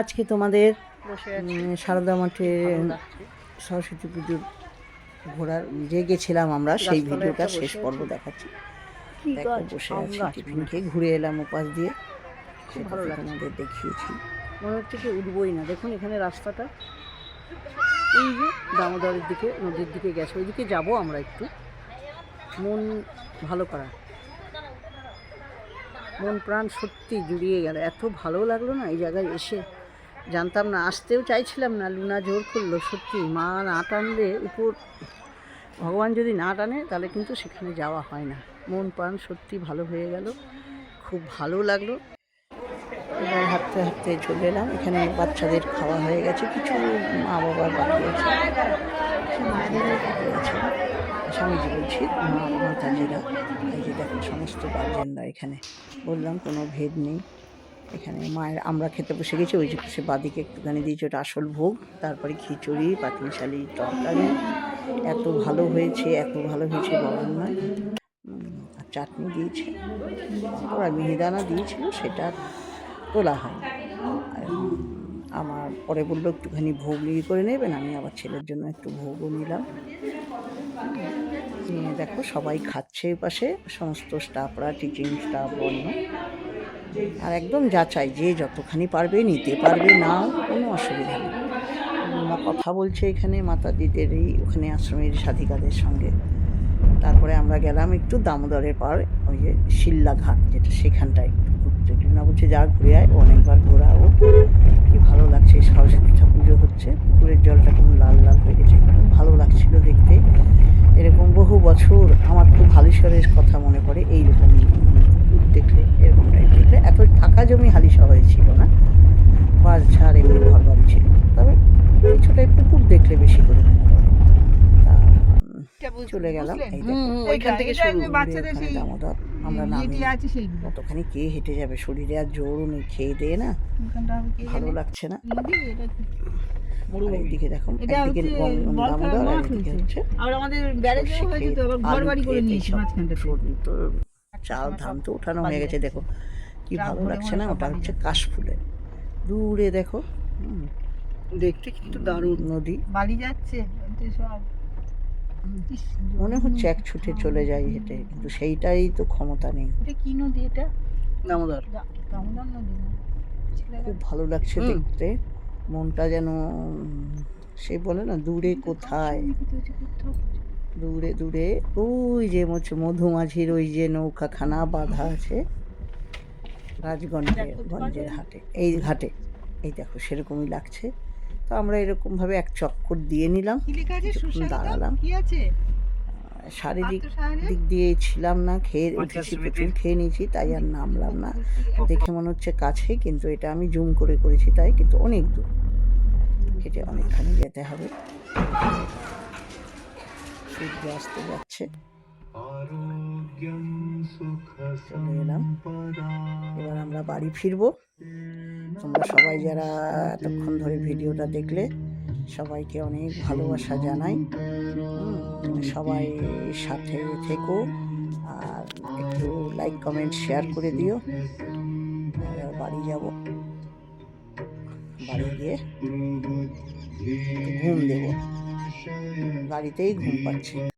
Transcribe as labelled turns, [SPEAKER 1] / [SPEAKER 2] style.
[SPEAKER 1] আজকে তোমাদের সারদা মাঠে সরস্বতী পুজোর ঘোরার যে গেছিলাম আমরা সেই ভিডিওটা শেষ পর্ব দেখাচ্ছি? বসে আছি টিফিন খেয়ে ঘুরে এলাম উপাস দিয়ে।
[SPEAKER 2] খুব ভালো
[SPEAKER 1] তো
[SPEAKER 2] লাগছে।
[SPEAKER 1] তোমাদের দেখিয়েছি।
[SPEAKER 2] মনে হচ্ছে কি উঠবই না। দেখুন এখানে রাস্তাটা। এই যে দামোদরের দিকে নদীর দিকে গেছে। ওইদিকে যাব আমরা একটু। মন ভালো করা। মন প্রাণ সত্যি জুড়িয়ে গেল। এত ভালো লাগল না এই জায়গায় এসে? জানতাম না, আসতেও চাইছিলাম না। লুনা জোর করল, সত্যি, মা না টানলে উপর ভগবান যদি না টানে, তাহলে কিন্তু সেখানে যাওয়া হয় না। মন প্রাণ সত্যি ভালো হয়ে গেল, খুব ভালো লাগল।
[SPEAKER 1] এবার হাঁটতে হাঁটতে চলে এলাম। এখানে বাচ্চাদের খাওয়া হয়ে গেছে, কিছু মা বাবার বাকি আছে। স্বামীজি বলছি মা মাতাজিরা এই যে দেখো, সমস্ত গার্জেনরা এখানে। বললাম, কোনো ভেদ নেই। এখানে মায়ের আমরা খেতে বসে গেছি, ওই যে সে বাদিকে একটুখানি দিয়েছি ওটা আসল ভোগ, তারপরে খিচুড়ি পাটনিশালি তরকারি। এত ভালো হয়েছে, এত ভালো হয়েছে বলার নয় আর চাটনি দিয়েছে, ওরা মিহিদানা দিয়েছিল, সেটা তোলা হয় আমার পরে বলল, একটুখানি ভোগ ইয়ে করে নেবেন, আমি আবার ছেলের জন্য একটু ভোগও নিলাম। নিয়ে দেখো, সবাই খাচ্ছে পাশে সমস্ত স্টাফরা, টিচিং স্টাফ বন্য আর একদম যাচাই যে যতখানি পারবে নিতে পারবে, না কোনো অসুবিধা নেই। কথা বলছে এখানে, মাতা দিদের এই ওখানে আশ্রমের সাধিকাদের সঙ্গে। তারপরে আমরা গেলাম একটু দামোদরের পার, ওই যে শিল্লা ঘাট যেটা সেখানটায় ঘুরতে। টিনা বলছে যা ঘুরে আয়, অনেকবার ঘোরা ও কি ভালো লাগছে সরস্বতী ঠাকুর পুজো হচ্ছে। পুকুরের জলটা কেমন লাল লাল হয়ে গেছে, খুব ভালো লাগছিল দেখতে। এরকম বহু বছর আমার খুব হালিশহরের কথা মনে পড়ে এইরকম পুকুর দেখলে এরকম টাইপ দেখলে এত ফাঁকা জমি হালিশহরে ছিল না। বাস ঝাড় এমনি ঘর বাড়ি ছিল। তবে কিছুটা পুকুর দেখলে বেশি করে মনে চলে গেলাম।
[SPEAKER 2] ওইখান থেকে শুরু।
[SPEAKER 1] বাচ্চাদের আমরা নামি। কতখানি কে হেঁটে যাবে? শরীরে আর জোরও নেই খেয়ে দিয়ে না। ভালো লাগছে না? আর এইদিকে দেখো একদিকে দামোদর আর হচ্ছে চাল ধান তো উঠানো হয়ে গেছে দেখো। কি ভালো লাগছে না? ওটা হচ্ছে কাশফুলের দূরে দেখো।
[SPEAKER 2] দেখতে কিন্তু দারুণ।
[SPEAKER 1] নদী।
[SPEAKER 3] বাড়ি যাচ্ছে। সব।
[SPEAKER 1] মনে হচ্ছে এক ছুটে চলে যাই হেঁটে কিন্তু সেইটাই তো ক্ষমতা নেই।
[SPEAKER 3] এটা কি নদী এটা?
[SPEAKER 2] দামোদর।
[SPEAKER 3] দামোদর নদী না।
[SPEAKER 1] খুব ভালো লাগছে দেখতে। মনটা যেন সে বলে না দূরে কোথায়। দূরে দূরে ওই যে মধুমাঝির ওই যে নৌকাখানা বাঁধা আছে। রাজগঞ্জে গঞ্জের হাটে এই ঘাটে। এই দেখো সেরকমই লাগছে। তো আমরা এরকমভাবে এক চক্কর দিয়ে নিলাম। দাঁড়ালাম। শারীরিক দিক দিয়ে ছিলাম না খেয়ে উঠেছি প্রচুর খেয়ে নিয়েছি তাই আর নামলাম না। দেখে মনে হচ্ছে কাছে কিন্তু এটা আমি জুম করে করেছি তাই কিন্তু অনেক দূর। হেঁটে অনেকখানি যেতে হবে। সূর্য আসতে যাচ্ছে। চলে এবার আমরা বাড়ি ফিরবো। তোমরা সবাই যারা এতক্ষণ ধরে ভিডিওটা দেখলে, সবাইকে অনেক ভালোবাসা জানাই। সবাই সাথে থেকো আর একটু লাইক, কমেন্ট, শেয়ার করে দিও। বাড়ি যাব। বাড়ি গিয়ে ঘুম দেব। গাড়িতেই ঘুম পাচ্ছে।